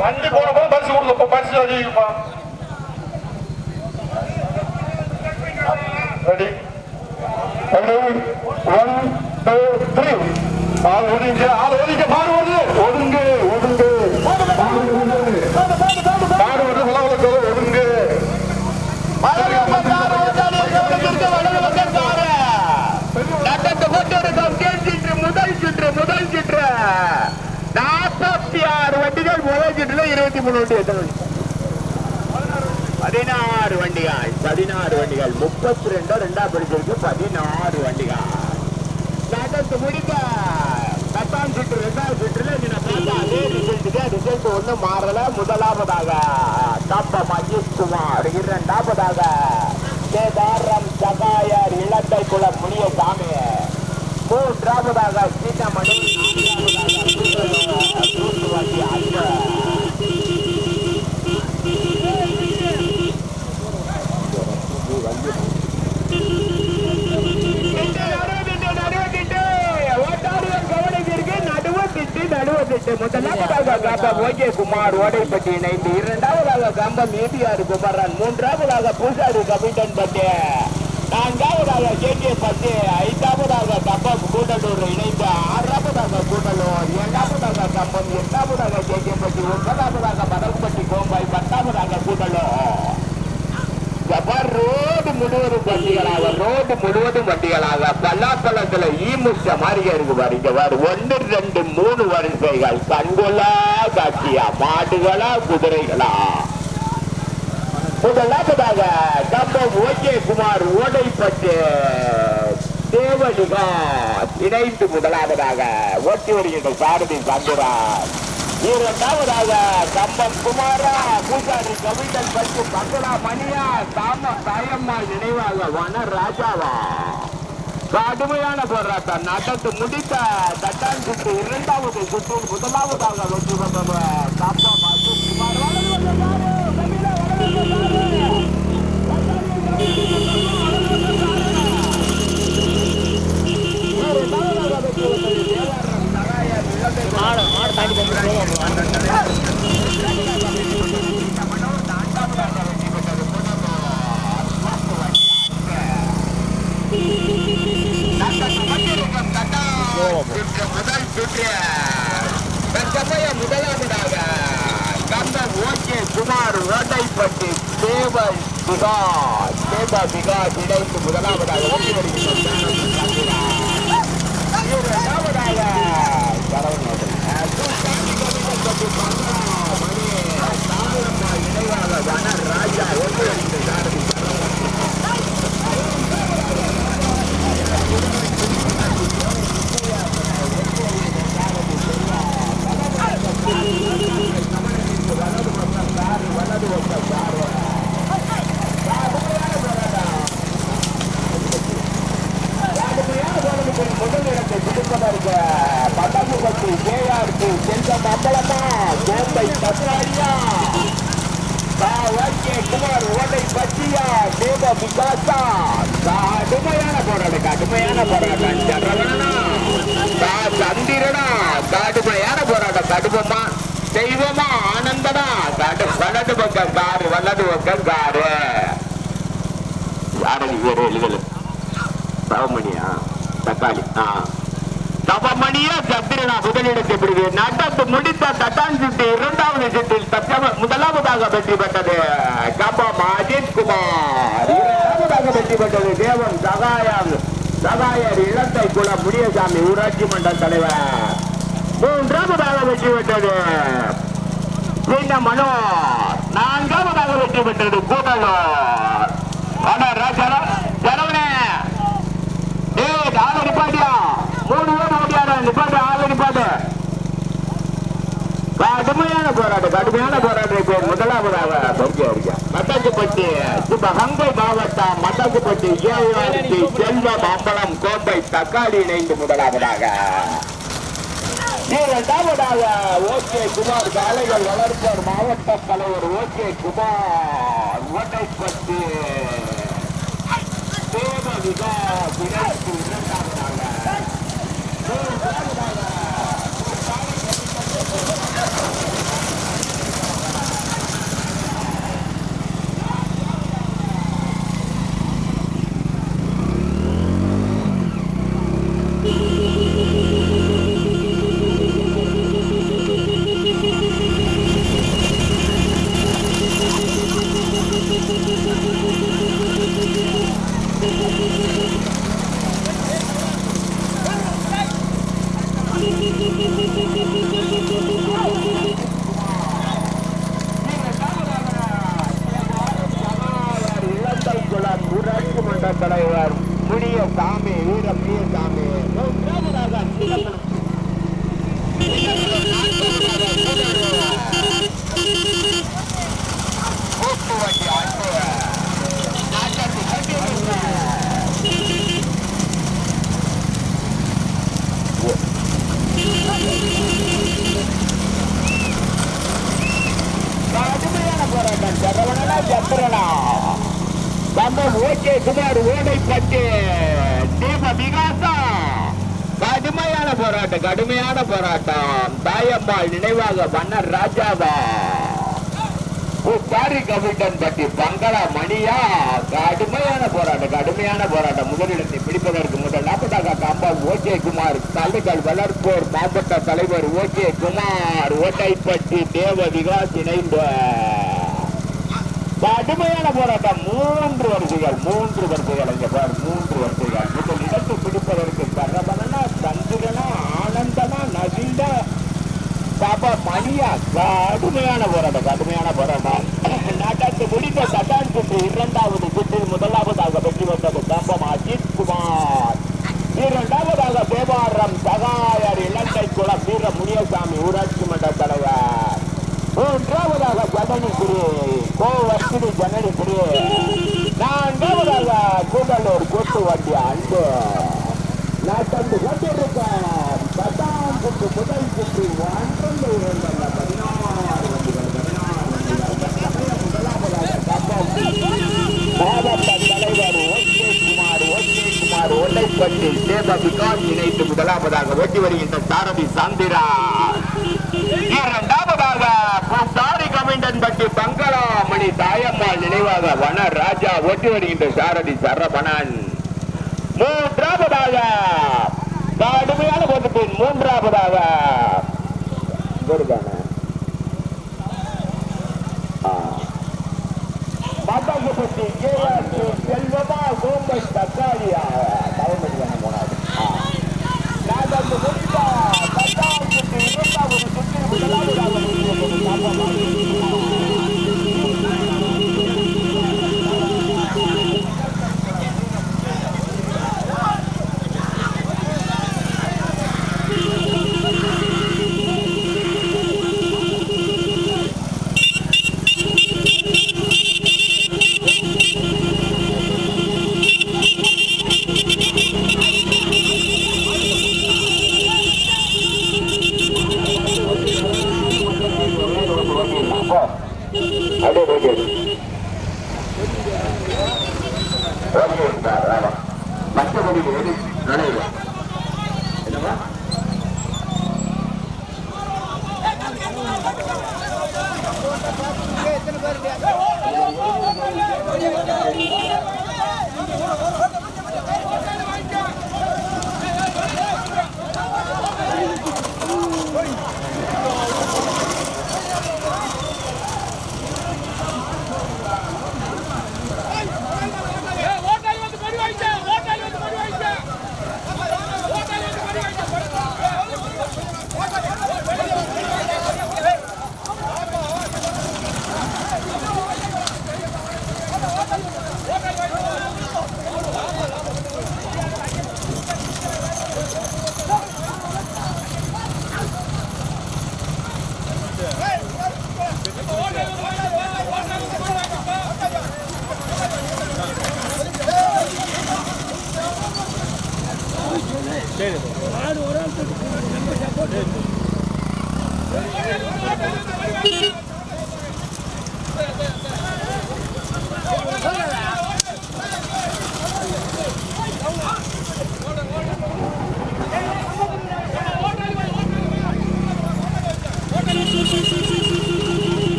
வண்டி போனப்போ பரிசு கொடுக்கப்போ பரிசு அறிவிக்கப்பா ரெடி ஒன் டூ த்ரீ ஆள் ஒதுங்க ஆள் ஒதுங்க மாடு வருது ஒதுங்கு ஒதுங்கு. மாடு வருது மாடு வருது விளவலுக்கு ஒதுங்கு முதல் சுற்று முதல் சுற்று நாற்பத்தி ஆறு வண்டிகள் முதல் சுற்றுல இருபத்தி மூணு வண்டி எத்தனை பதினாறு வண்டிகள். பதினாறு வண்டிகள். முப்பத்தி ரெண்டோ ரெண்டா பிடிச்சிருக்கு பதினாறு வண்டிகள். நடந்து முடிக்க. பத்தாம் சுற்று ரெண்டாம் சுற்றுல அதே ரிசல்ட்டுக்கு ரிசல்ட் ஒன்றும் மாறல. முதலாவதாக தப்ப மகேஷ் குமார் இரண்டாவதாக கேதாரம் சகாயர் இலந்தை குல முனிய சாமி மூன்றாவதாக சீதாமணி நான்காவதாக செட்டு முதலாவதாக கம்பம் ஓகே குமார் ஓடைப்பட்டி இணைந்து இரண்டாவதாக கம்பம் ஏபிஆர் குமரன் மூன்றாவதாக பூசாரி கமிட்டன் பட்டு நான்காவதாக கேகே பட்டு ஐந்தாவதாக கம்பம் கூட்டலூர் இணைந்து ஆறாவதாக கூட்டலூர் ஏழாவதாக கம்பம் எட்டாவதாக கேகே பட்டி ஒன்பதாவதாக மதகுப்பட்டி கோம்பாய் பத்தாவதாக கூட்டலூர் ரோடு முழுவதும் வண்டிகளாக ரோடு முழுவதும் வண்டிகளாக பல்லாப்பழத்துல ஈமுச்ச மாதிரி இருக்கு பாருங்க பாரு ஒன்று ரெண்டு மூணு வரிசைகள். கண்கொள்ளா காட்சியா? மாடுகளா குதிரைகளா? முதலாவதாக நம்ம ஓகே குமார் ஓடைப்பட்டு தேவடிகா இணைந்து முதலாவதாக ஓட்டி வருகின்ற சாரதி சந்திரான் இரண்டாவதாக கம்பம் குமாரா பூசாரி கவிதன் பட்டு பங்களா மணியா தாம தாயம்மா நினைவாக வன ராஜாவா? கடுமையான போராட்டம். நடந்து முடித்த தட்டான் சுற்று இரண்டாவது சுற்று முதலாவதாக வெற்றி பெற்ற தாப்பா அசோக் குமார் வலது வந்த தாண்டி கபிலா வலது தேவ விகாஸ் இணைந்து முதலாவதாக ஓட்டி வருகின்ற இரண்டாவதாக சரவணன் மணி தாமிரம்மா இணைவாக வன ராஜா ஓட்டி வருகின்ற சாரதி முதல் இடத்தை பிடிப்பதற்கு பட்டாம்புப்பட்டி கேஆர்பி செல்வம் அம்பலமா கோம்பை பத்ராடியா குமார் ஓடை பச்சியா தேவ விகாசா கடுமையான போராட்டம் கடுமையான போராட்டம் சரவணனா கா சந்திரனா கடுமையான போராட்டம் கடுமமா தெய்வமா ஆனந்தனா கடு வலது பக்கம் காரு வலது பக்கம் காரு யாரும் வேறு எழுதல தவமணியா தக்காளி ஆ தவமணியா சத்திரனா முதலிடத்தை பிடிவு நடந்து முடித்த தட்டான் சுட்டு இரண்டாவது சுற்றில் தற்சம முதலாவதாக வெற்றி பெற்றது. கம்பம் மாஜித் குமார். இரண்டாவதாக வெற்றி பெற்றது தேவன் சகாயம். சகாயர் இளத்தை குல முனியசாமி ஊராட்சி மன்ற தலைவர். மூன்றாவதாக வெற்றி பெற்றது. சின்ன மனோ. நான்காவதாக வெற்றி பெற்றது கூடலூர் ஆனா ராஜா ஜனவனே. ஏ ஆளு நிப்பாட்டியா மூணு பேர் ஓடியாடா நிப்பாட்டு ஆளு நிப்பாட்டு கடுமையான போராட்டம் கடுமையான போராட்டம் முதலாவதாக பரிச்சை இருக்கா மத்தாக்குப்பட்டி சிவகங்கை மாவட்டம் மத்தாக்குப்பட்டி ஏஆர்சி செல்வம் அம்பலம் கோட்டை தக்காளி இணைந்து முதலாவதாக. இரண்டாவதாக ஓகே குமார் காலைகள் வளர்ப்போர் மாவட்ட தலைவர் ஓகே குமார். ஓட்டைப்பட்டி தேவ விகா இரண்டாவதாக. கடுமையான போராட்டம். நம்ம ஓகே குமார் ஓடைப்பட்டு தீப விகாசா கடுமையான போராட்டம் கடுமையான போராட்டம். தாயம்மாள் நினைவாக மன்னர் ராஜாவா பாரி கவிட்டன் பட்டி பங்களா மணியா கடுமையான போராட்டம். கடுமையான போராட்டம் முதலிடத்தை பிடிப்பதற்கு முதல் நாற்பதாக கம்பம் ஓகே குமார். தள்ளுகள் வளர்ப்போர் மாவட்ட தலைவர் ஓகே குமார் ஓட்டைப்பட்டி தேவ விகாஸ் இணைந்த கடுமையான போராட்டம். மூன்று வரிசைகள் மூன்று வரிசைகள் இங்க பார் மூன்று வரிசைகள். முதல் இடத்தை பிடிப்பதற்கு சரவணனா சந்திரனா ஆனந்தனா நவீன பாப்பா மணியா கடுமையான போராட்டம் கடுமையான போராட்டம். நாட்டாக்கு முடிந்த சட்டான் சுற்று இரண்டாவது சுற்றில் முதலாவதாக வெற்றி வந்தது தம்பம் அஜித் குமார். இரண்டாவதாக தேவாரம் சகாயர் இலங்கை குளம் வீர முனியசாமி ஊராட்சி மன்ற தலைவர். மூன்றாவதாக ஜனனிபுரி கோவர்த்தினி ஜனனிபுரி நான்காவதாக கூடலூர் கூட்டு வண்டி அன்பு நடந்து கொண்டிருக்கார் பத்தாம் சுற்று முதல் சுற்று ஒன்றொன்று இரண்டல்ல பதினாறு வண்டிகள் பதினாறு முதலாவதாக விகாஸ் இணைத்து முதலாவதாக ஓட்டி வருகின்ற சாரதி சாந்திரா. இரண்டாவதாக பூசாரி கவிண்டன்பட்டி பங்களா மணி தாயம்மாள் நினைவாக வன ராஜா ஓட்டி வருகின்ற சாரதி சரபணன் மூன்றாவதாக கடுமையான போட்டியின் மூன்றாவதாக இவருதானே? ஆ. செல்வமா கோம்பை தக்காளியா தவமணி போனாரு முடிந்தா இரண்டாவது Thank you. அப்படியே போயிட்டு இரு. ஓகே சார், ஆமா. மற்றபடி எது நடையில என்னவா ஓட்டாளி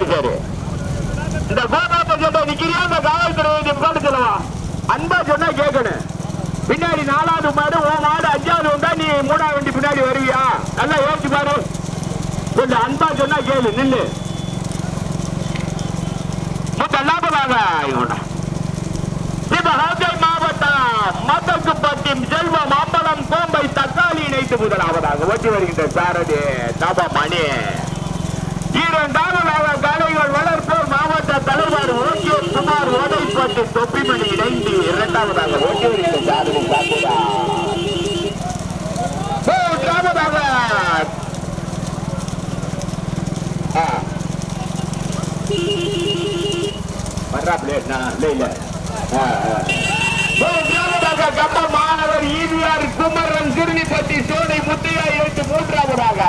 சரி சரி இந்த கோபாலத்தை சொல்ல நிக்கிறியா இந்த காவல்துறை உட்காந்து சொல்லவா. அன்பா சொன்னா கேட்கணும் பின்னாடி நாலாவது மாடு உன் மாடு அஞ்சாவது வந்தா நீ மூணாவது வண்டி பின்னாடி வருவியா? நல்லா யோசிச்சு பாரு. கொஞ்சம் அன்பா சொன்னா கேளு நில்லு. முதலாவதாக மாவட்டம் மதகுப்பட்டி செல்வம் அம்பலம் கோம்பை தக்காளி இணைத்து முதலாவதாக ஓட்டி வருகின்ற சாரதி தப மணி இரண்டாவதாக கலைகள் வளர்ப்போர் மாவட்ட தலைவர் ஓகே குமார் தொப்பிமணி இணைந்து இரண்டாவதாக ஓட்டி வருகின்ற மூன்றாவதாக ஆ. நான் மூன்றாவதாக கம்ப மாணவர் ஈவிஆர் குமரன் சோனை முத்தையா எழுத்து மூன்றாவதாக.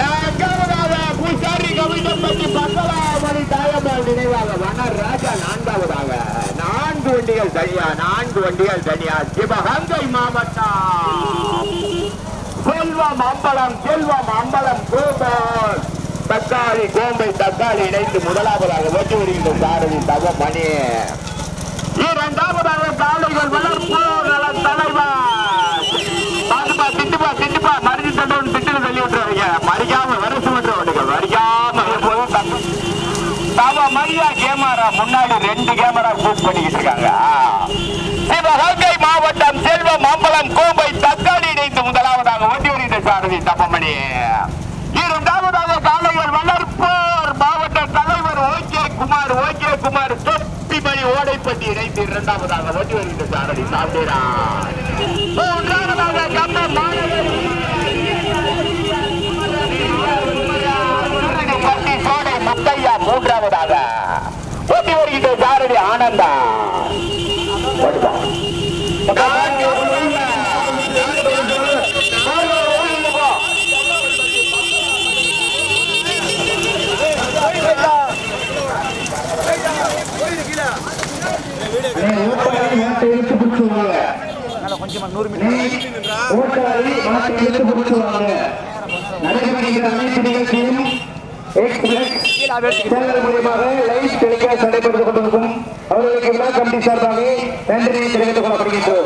நான்காவதாக பூசாரி கவிதம்பட்டி பங்களாமணி தாயம்மாள் நினைவாக வனர் ராஜா நான்காவதாக நான்கு வண்டிகள் தனியா நான்கு வண்டிகள் தனியா. சிவகங்கை மாவட்டம். செல்வம் அம்பலம் செல்வம் அம்பலம் கோபால். தக்காளி கோம்பை தக்காளி இணைத்து முதலாவதாக ஓட்டி வருகின்ற சாரதி தக மணி இரண்டாவதாக காலைகள் வளர்ப்பு நல தலைவர். பாத்துப்பா திட்டுப்பா திட்டுப்பா. மருந்து தண்டவன் திட்டு தள்ளி விட்டுறாங்க மறிக்காம வரசு மட்டும் விடுங்க மறிக்காம தவ மரியா கேமரா முன்னாடி ரெண்டு கேமரா புக் பண்ணிக்கிட்டு இருக்காங்க. சிவகங்கை மாவட்டம் செல்வம் அம்பலம் கோம்பை தக்காளி இணைந்து முதலாவதாக ஒட்டி வருகிற சாரதி தப்பமணி. இரண்டாவதாக காளைகள் வளர்ப்போர் மாவட்ட தலைவர் ஓகே குமார் ஓகே குமார் தொப்பிமணி ஓடைப்பட்டி இணைந்து இரண்டாவதாக ஒட்டி வருகிற சாரதி சாப்பிடுறான் மூன்றாவதாக கம்ப மாணவர் சாரதி ஆனந்தா வருதா? ஓட்டாளி மாட்டை இழுத்து பிடிச்சுவாங்க ஓட்டாளி மாட்டை இழுத்து பிடிச்சுவாங்க நடைபெறுகிற அனைத்து நிகழ்ச்சியும் மூலியமாக லைவ் டெலிகாஸ்ட் நடைபெற்றுக் கொண்டிருக்கும் ಇಲ್ಲ ಗಂಭೀರ್ ಸರ್ದಾಮಿ ಎಂಟನೇ ತೆಗೆದುಕೊಳ್ಳಬೇಕಿತ್ತು